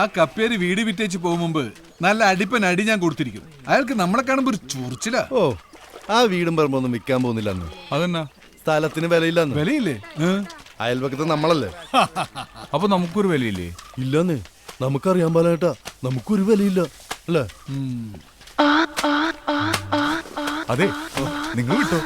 ആ കപ്പേര് വീട് വിറ്റേച്ച് പോകും മുമ്പ് നല്ല അടിപ്പൻ അടി ഞാൻ കൊടുത്തിരിക്കും. അയാൾക്ക് നമ്മളെ കാണുമ്പോ ഒരു ചൊറിച്ചില. ഓ ആ വീടും പറമ്പൊന്നും വിൽക്കാൻ പോകുന്നില്ല അന്ന് അതെന്നാ? സ്ഥലത്തിന് വിലയില്ലെന്ന്? വിലയില്ലേ? അയൽവക്കത്ത് അയൽപക്കത്ത് നമ്മളല്ലേ? അപ്പൊ നമുക്കൊരു വിലയില്ലേ? ഇല്ലെന്ന്. നമുക്കറിയാൻ പാലാട്ടാ നമുക്കൊരു വിലയില്ല. അല്ലേ? അതെ. നിങ്ങൾ വിട്ടോ?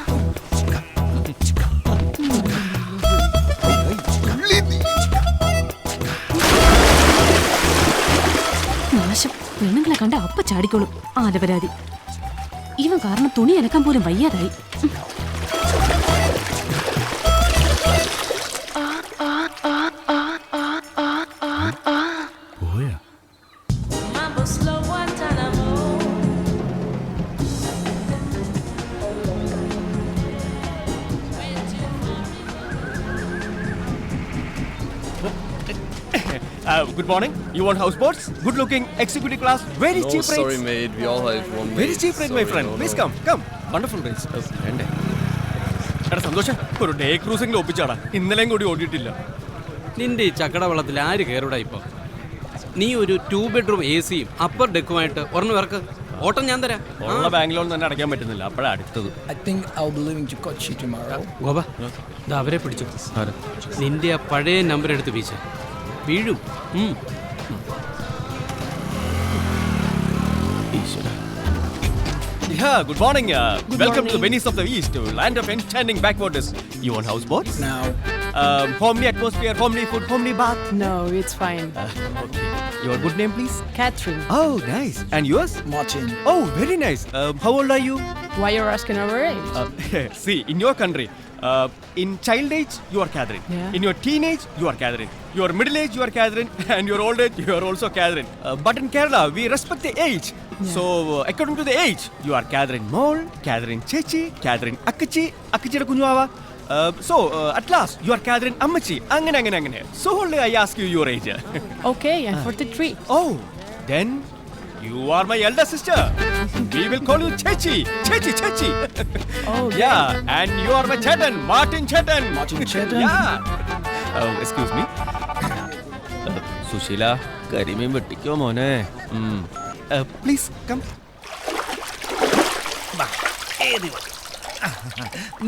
കണ്ട അപ്പ ചാടിക്കോളും. ആലപരാതി ഇവൻ കാരണം തുണി അലക്കാൻ പോലും വയ്യാതായി. Uh, good morning. You want houseboats? Good looking, executive class, very No, cheap sorry, rates. mate. We all have one. Very mate. cheap rate, my Sorry, friend. no, Please no. come, come. Wonderful rates. Okay. വേണ്ടേ? എടാ സന്തോഷം ഒരു day ക്രൂസിംഗിൽ ഒപ്പിച്ചാടാ ഇന്നലെയും കൂടി ഓടിയിട്ടില്ല നിന്റെ ഈ ചക്കട വെള്ളത്തിൽ ആര് കയറൂടാ ഇപ്പൊ നീ ഒരു ടൂ ബെഡ്റൂം എ സിയും അപ്പർ ഡെക്കുമായിട്ട് ഒരെണ്ണം ഇറക്ക് ഓട്ടം ഞാൻ തരാം ഉള്ള ബാങ്ക് ലോൺ തന്നെ അടയ്ക്കാൻ പറ്റുന്നില്ല അപ്പോഴാണ് അടുത്തത് I think I'll be leaving to Kochi tomorrow. ഗോപ ദാ അവരെ പിടിച്ചു നിന്റെ ആ പഴയ നമ്പർ എടുത്ത് വീശ വീഴും Yeah, good morning. Uh, good welcome morning. to the Venice of the East, uh, land of enchanting backwaters. You want houseboats? No. Um, homely atmosphere, homely food, homely bath. No, it's fine. Uh, okay. Your good name, please? Catherine. Oh, nice. And yours? Martin. Oh, very nice. Um, how old are you? Why you're asking our age? Uh, see, in your country, uh, in child age, you are Catherine. Yeah. In your teenage, you are Catherine. Your middle age, you are Catherine. And your old age, you are also Catherine. Uh, but in Kerala, we respect the age. Yeah. So, uh, according to the age, you are Catherine Mole, Catherine Chechi, Catherine Akachi, Akachi Kunyava. Uh, so, uh, at last, you are Catherine Ammachi. Angane, angane, angane. So, only I ask you your age. okay, I'm 43. Oh, then you are my elder sister. We will call you Chechi. Chechi, Chechi. Oh, Yeah, and you are my Chetan, Martin Chetan. Martin Chetan? Yeah. Oh, excuse me. Uh, Susheela കരിമീൻ വെട്ടിക്കോ മോനെ please come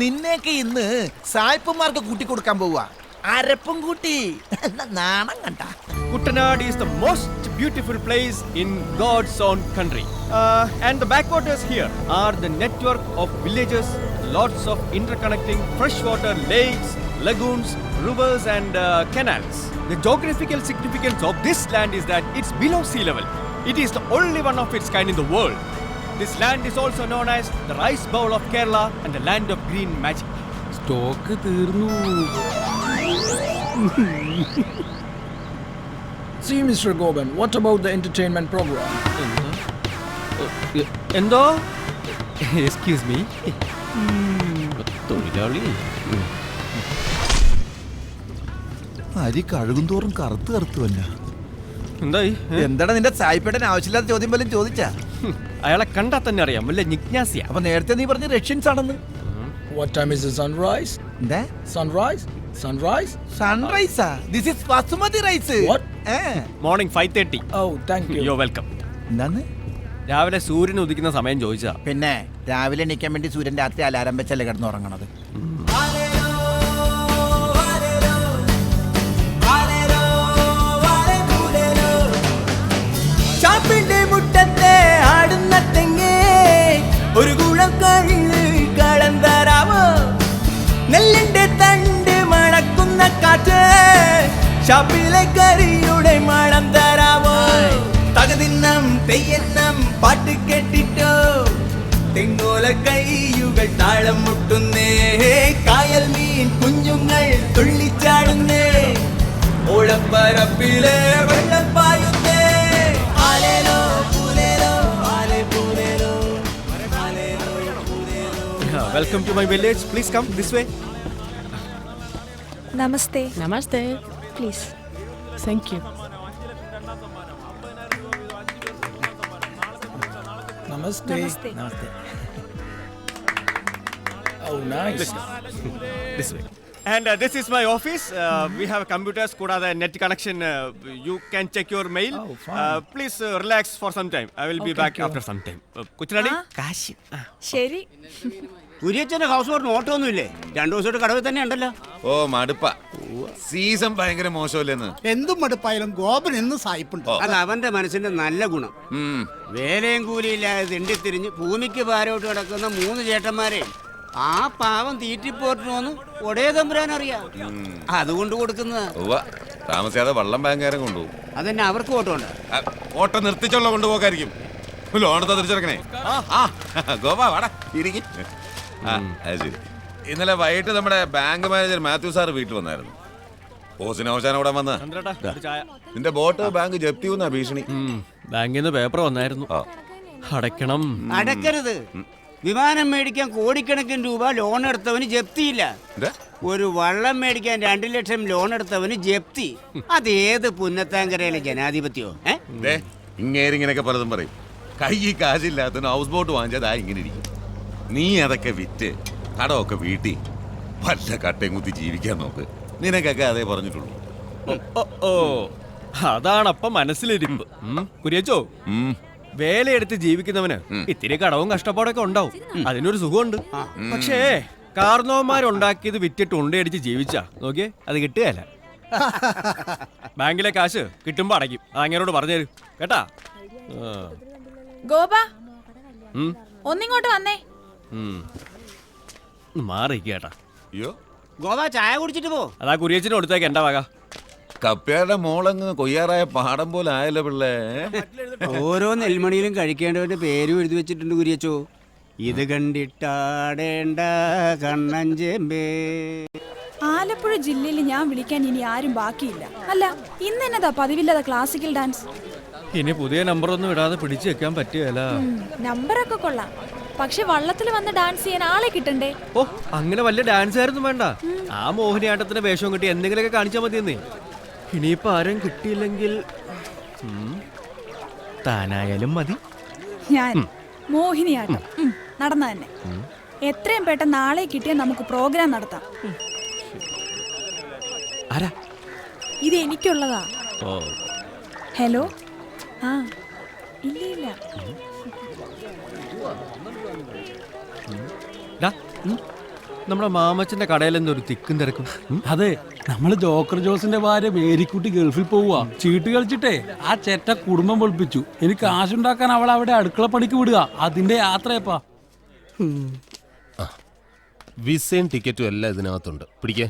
നിന്നെയൊക്കെ ഇന്ന് സായിപ്പന്മാർക്ക് കൂട്ടി കൊടുക്കാൻ പോവാ അരപ്പും കൂട്ടി നാണം കണ്ട Kuttanad is the most Beautiful place in God's own country and the backwaters here are the network of villages lots of interconnecting fresh water lakes lagoons, rivers, and uh, canals. The geographical significance of this land is that it's below sea level. It is the only one of its kind in the world. This land is also known as the rice bowl of Kerala and the land of green magic. Stock തീർന്നു see, Mr. Goban, what about the entertainment program? എന്തോ excuse me തൊഴിലാളി അരി കഴുകും തോറും കറുത്ത് കറുത്ത് വല്ല എന്തായി ഏ? എന്താണ് നിന്റെ സായിപ്പേട്ടൻ ആവശ്യമില്ലാത്ത ചോദ്യം പോലും ചോദിച്ചാ അയാളെ കണ്ടാ തന്നെ അറിയാം വല്ല ജിജ്ഞാസിയ അപ്പൊ നേരത്തെ നീ പറഞ്ഞ റഷ്യൻസ് ആണെന്ന് What time is the sunrise? എന്താ Sunrise? Sunrise? സൺറൈസാ this is basmati rice What? Morning five thirty oh thank you you're welcome എന്താന്ന് രാവിലെ സൂര്യൻ ഉദിക്കുന്ന സമയം ചോദിച്ചാ. പിന്നെ രാവിലെ എണീക്കാൻ വേണ്ടി സൂര്യൻ രാത്രി അലാരം വെച്ചല്ലേ കിടന്നുറങ്ങണത് ചാപ്പിന്റെ മുറ്റത്തെ ആടുന്ന തെങ്ങേ ഒരു കുളം നെല്ലിന്റെ തണ്ട് മണക്കുന്ന കാറ്റ് ഷാപ്പിലെ മണം തരാമോ തകതിന്നം തെയ്യന്നം പാട്ട് കേട്ടിട്ടോ? തെങ്ങോല കൈയുകൾ താളം മുട്ടുന്നേ. കായൽ മീൻ കുഞ്ഞുങ്ങൾ തുള്ളിച്ചാടുന്നേ. ഓളപ്പരപ്പിലെ വെള്ളം പായുന്നേ. ആലേലോ പൂലേലോ ആലേ പൂലേലോ welcome to my village please come this way namaste. Namaste. Please. Thank you namaste. Namaste. Oh, nice. This way And uh, this is my office. Uh, we have computers, കൂടാതെ net connection you can check your mail please relax for some time I will be back after some time കാശ്. ശരി. കുര്യച്ചന്റെ house ബോട്ടിന് auto ഒന്നും ഇല്ലേ രണ്ടു ദിവസമായിട്ട് കടവിൽ തന്നെ ഉണ്ടല്ലോ. ഓ മടുപ്പ. സീസൺ ഭയങ്കര മോശമല്ലേന്ന്? എന്തും മടുപ്പായാലും ഗോപൻ എന്ന് സായിപ്പുണ്ട്. അത് അവന്റെ മനസ്സിന്റെ നല്ല ഗുണം. വേലയും കൂലിയില്ലാതെ തിണ്ടിത്തിരിഞ്ഞ് ഭൂമിക്ക് പാരോട്ട് കിടക്കുന്ന മൂന്ന് ചേട്ടന്മാരെ ആ പാവം തീറ്റിപ്പോറ്റിനോന്ന് ഒടേ തമ്പുരാൻ അറിയാം അതുകൊണ്ട് കൊടുക്കുന്നത്. താമസിയാതെ വള്ളം ഭയങ്കരം കൊണ്ടുപോകും. അതന്നെ അവർക്ക് ഓട്ടോ ഉണ്ട്. ഓട്ടം നിർത്തിച്ചുള്ള കൊണ്ടുപോകായിരിക്കും. ലോണത്തെ തിരിച്ചെടുക്കണേ. ആ ഗോപ വാടാ ഇരിക്കും. ആ അത് ശരി. ഇന്നലെ വൈകിട്ട് നമ്മുടെ ബാങ്ക് മാനേജർ മാത്യു സാർ വീട്ടിൽ വന്നായിരുന്നു. ഓസിന് അവസാനം അവിടെ വന്ന. ഒരു ചായ. നിന്റെ ബോട്ട് ബാങ്ക് ജപ്തി വന്ന ഭീഷണി. ബാങ്കിൽ നിന്ന് പേപ്പർ വന്നായിരുന്നു. അടക്കണം അടയ്ക്കണം. അടക്കരുത് വിമാനം മേടിക്കാൻ കോടിക്കണക്കിന് രൂപ ലോൺ എടുത്തവന് ജപ്തിയില്ല. എന്താ? ഒരു വള്ളം മേടിക്കാൻ രണ്ടു ലക്ഷം ലോൺ എടുത്തവന് ജപ്തി. അതേത് പുന്നത്താങ്കരയിലെ ജനാധിപത്യോ? ഏ? ഇങ്ങേരിങ്ങനെയൊക്കെ പലതും പറയും. കൈ കാശില്ലാത്ത ഹൗസ് ബോട്ട് വാങ്ങിച്ചതാ ഇങ്ങനെ ഇരിക്കും. നീ അതൊക്കെ വിറ്റ് കടമൊക്കെ വീട്ടി. വല്ല കട്ടയും കുത്തി ജീവിക്കാൻ നോക്ക്. നിനക്കൊക്കെ അതേ പറഞ്ഞിട്ടുള്ളൂ. ഓ അതാണപ്പം മനസ്സിലിരിപ്പ്. കുര്യച്ചോ. വേലയെടുത്ത് ജീവിക്കുന്നവന് ഇത്തിരി കടവും കഷ്ടപ്പാടൊക്കെ ഉണ്ടാവും. അതിനൊരു സുഖമുണ്ട്. പക്ഷേ കാർന്നോന്മാരുണ്ടാക്കിയത് വിറ്റിട്ട് ഉണ്ടയടിച്ച് ജീവിച്ചാ. നോക്കിയേ അത് കിട്ടുകയല്ല. ബാങ്കിലെ കാശ് കിട്ടുമ്പോ അടയ്ക്കും. അങ്ങനോട് പറഞ്ഞു തരും കേട്ടാ. ഗോപ ഒന്നിങ്ങോട്ട് വന്നേ. ഉം. ഒന്ന് മാറി അയ്യോ. ഗോവ ചായ കുടിച്ചിട്ട് പോ. അതാ കുര്യച്ചിന് കൊടുത്തേക്ക് എന്റെ വക. കപ്പയുടെ മോളങ്ങ് കൊയ്യാറായ പാടം പോലെ ആയല്ലോ പിള്ളേ. ഓരോ നെൽമണിയിലും കഴിക്കേണ്ടവന്റെ പേരും എഴുതി വെച്ചിട്ടുണ്ട് കുരിയച്ചോ. ഇത് കണ്ടിട്ടാടേണ്ട കണ്ണഞ്ചേമ്പേ ആലപ്പുഴ ജില്ലയിൽ ഞാൻ വിളിക്കാൻ ഇനി ആരും ബാക്കിയില്ല. അല്ല ഇന്ന് എന്നതാ പതിവില്ലാതെ ക്ലാസിക്കൽ ഡാൻസ് ഇനി പുതിയ നമ്പർ ഒന്നും ഇടാതെ പിടിച്ചു വെക്കാൻ പറ്റുകയല്ല നമ്പറൊക്കെ കൊള്ളാം. പക്ഷെ വള്ളത്തിൽ വന്ന് ഡാൻസ് ചെയ്യാൻ ആളെ കിട്ടണ്ടേ? ഓ അങ്ങനെ വലിയ ഡാൻസ് ആയിരുന്നു വേണ്ട. ആ മോഹിനിയാട്ടത്തിന്റെ വേഷവും കിട്ടി എന്തെങ്കിലുമൊക്കെ കാണിച്ചാൽ മതിയെന്നേ. ഇനിയിപ്പോ ആരും കിട്ടിയില്ലെങ്കിൽ താനായാലും മതി. ഞാൻ മോഹിനിയാട്ടം. നടന്ന തന്നെ. എത്രയും പെട്ടെന്ന് നാളെ കിട്ടിയാൽ നമുക്ക് പ്രോഗ്രാം നടത്താം. ആരാ? ഇത് എനിക്കുള്ളതാ. ഓ. ഹലോ ആ ഇല്ല ഇല്ല. നമ്മുടെ മാമച്ചന്റെ കടയിൽ എന്തൊരു തിക്കും തിരക്കും. അതെ നമ്മൾ ജോക്കർ ജോസിന്റെ ഭാര്യ മേരിക്കുട്ടി ഗൾഫിൽ പോവുക ചീട്ട് കളിച്ചിട്ടേ ആ ചേട്ട കുടുംബം പൊളിപ്പിച്ചു. എനിക്ക് കാശുണ്ടാക്കാൻ അവൾ അവിടെ അടുക്കള പണിക്ക് വിടുക. അതിന്റെ യാത്രയപ്പാ. വിസയും ടിക്കറ്റും എല്ലാം ഇതിനകത്തുണ്ട്. പിടിക്കേ.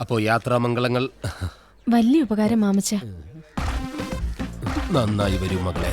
അപ്പോ യാത്രാമംഗളങ്ങൾ. വലിയ ഉപകാരം മാമച്ച. നന്നായി വരും മകളെ.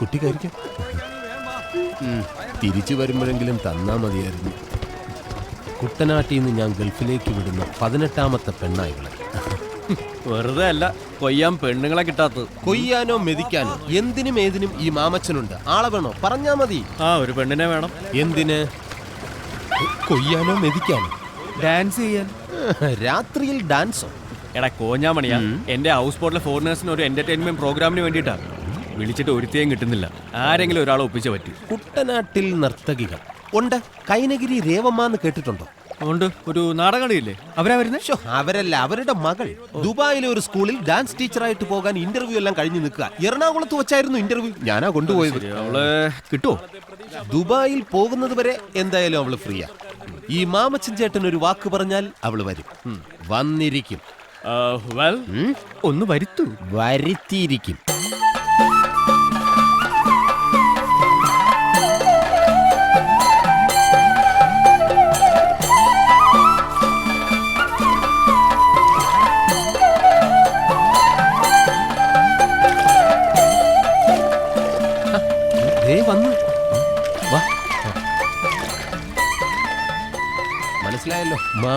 കുട്ടി കഴിക്കും തിരിച്ചു വരുമ്പോഴെങ്കിലും തന്നാ മതിയായിരുന്നു. കുട്ടനാട്ടിൽ നിന്ന് ഞാൻ ഗൾഫിലേക്ക് വിടുന്ന പതിനെട്ടാമത്തെ പെണ്ണായികളെ. വെറുതെ അല്ല കൊയ്യാൻ പെണ്ണുങ്ങളെ കിട്ടാത്തത്. കൊയ്യാനോ മെതിക്കാനോ എന്തിനും ഏതിനും ഈ മാമച്ചനുണ്ട്. ആളെ വേണോ? പറഞ്ഞാ മതി. ആ ഒരു പെണ്ണിനെ വേണം. എന്തിന്? കൊയ്യാനോ മെതിക്കാനോ? ഡാൻസ് ചെയ്യാൻ. രാത്രിയിൽ ഡാൻസോ? എടാ കോഞ്ഞാമണിയാ. എന്റെ ഹൗസ് ബോട്ടിലെ ഫോറിനേഴ്സിന് ഒരു എന്റർടൈൻമെന്റ് പ്രോഗ്രാമിന് വേണ്ടിയിട്ടാ. വിളിച്ചിട്ട് ഒരുത്തേയും കിട്ടുന്നില്ല. ആരെങ്കിലും ഒരാളെ ഒപ്പിച്ച പറ്റൂ. കുട്ടനാട്ടിൽ നർത്തകികൾ. ഉണ്ട്. കൈനഗിരി രേവമ്മ എന്ന് കേട്ടിട്ടുണ്ടോ? ഉണ്ട്. ഒരു നാടകളിയില്ലേ അവരാ വരുന്നത് അവരല്ല അവരുടെ മകൾ. ദുബായിലെ ഒരു സ്കൂളിൽ ഡാൻസ് ടീച്ചറായിട്ട് പോകാൻ ഇന്റർവ്യൂ എല്ലാം കഴിഞ്ഞു നിൽക്കുക. എറണാകുളത്ത് വെച്ചായിരുന്നു ഇന്റർവ്യൂ. ഞാനാ കൊണ്ടുപോയത്. അവൾ കിട്ടുമോ ദുബായിൽ പോകുന്നത് വരെ എന്തായാലും അവൾ ഫ്രീയാ. ഈ മാമച്ചൻ ചേട്ടൻ ഒരു വാക്ക് പറഞ്ഞാൽ അവൾ വരും. വന്നിരിക്കും. ഒന്ന് വരുത്തു. വരുത്തിയിരിക്കും.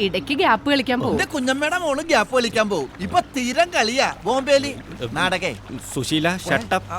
ഇടയ്ക്ക് ഗ്യാപ്പ് കളിക്കാൻ പോകും എന്റെ കുഞ്ഞമ്മയുടെ മോൾ ഗ്യാപ്പ് കളിക്കാൻ പോകും ഇപ്പൊ തീരം കളിയാ. ബോംബേലി. നാടകേ. സുശീല ഷട്ടപ്പ്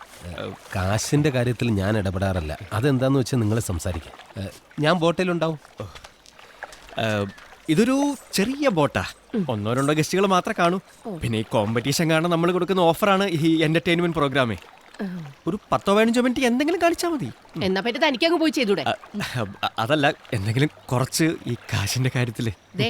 കാശിന്റെ കാര്യത്തിൽ ഞാൻ ഇടപെടാറില്ല. അതെന്താന്ന് വെച്ചാൽ നിങ്ങൾ സംസാരിക്കാം. ഞാൻ ബോട്ടിലുണ്ടാവും. ഇതൊരു ചെറിയ ബോട്ടാ. ഒന്നോ രണ്ടോ ഗസ്റ്റുകൾ മാത്രമേ കാണൂ. പിന്നെ ഈ കോമ്പറ്റീഷൻ കാരണം നമ്മൾ കൊടുക്കുന്ന ഓഫറാണ് ഈ എന്റർടൈൻമെന്റ് പ്രോഗ്രാമേ ഒരു പത്തോ പതിനഞ്ചോ മിനിറ്റ് എന്തെങ്കിലും കാണിച്ചാൽ മതി. എന്നാ പറ്റി തനിക്ക് അങ്ങ് പോയി ചെയ്തൂടെ? അതല്ല എന്തെങ്കിലും കുറച്ച് ഈ കാശിന്റെ കാര്യത്തിൽ. ദേ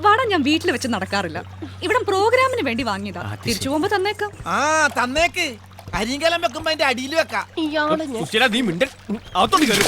വട ഞാൻ വീട്ടിൽ വെച്ച് നടക്കാറില്ല. ഇവിടെ പ്രോഗ്രാമിന് വേണ്ടി വാങ്ങിയതാ. തിരിച്ചു പോകുമ്പോ തന്നേക്കാം. ആ തന്നേക്ക്. അരിങ്കലം വെക്കുമ്പോ അതിന്റെ അടിയിൽ വെക്കാം. നീ മിണ്ടൻ അകത്തോട്ട് കയറി